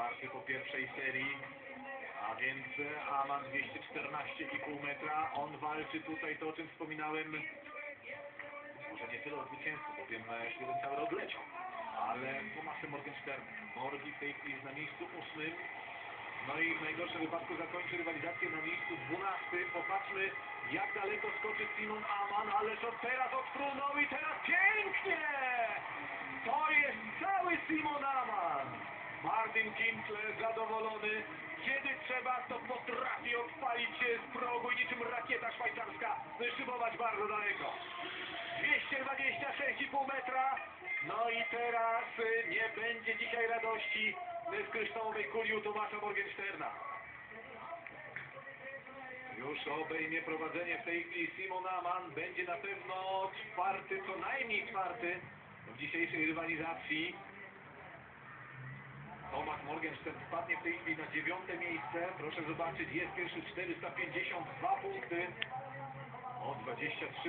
Czwarty po pierwszej serii. A więc Aman 214,5 metra. On walczy tutaj to, o czym wspominałem. Może nie tyle o zwycięstwo, bowiem e, świetny cały odleciał. Ale Tomasz Morgenstern Morgi w tej chwili jest na miejscu ósmym. No i w najgorszym wypadku zakończy rywalizację na miejscu 12. Popatrzmy, jak daleko skoczy Simon Aman, ależ od teraz odfrunął i teraz pięknie! To jest cały Simon Aman! Martin Kinkle zadowolony. Kiedy trzeba, to potrafi odpalić się z progu i niczym rakieta szwajcarska wyszybować bardzo daleko. 226,5 metra. No i teraz y, nie będzie dzisiaj radości w kryształowej kuli u Tomasza Morgensterna. Już obejmie prowadzenie w tej chwili Simon Aman. Będzie na pewno czwarty, co najmniej czwarty w dzisiejszej rywalizacji. Morgenstern spadnie w tej chwili na dziewiąte miejsce. Proszę zobaczyć, jest pierwszy 452 punkty. O 23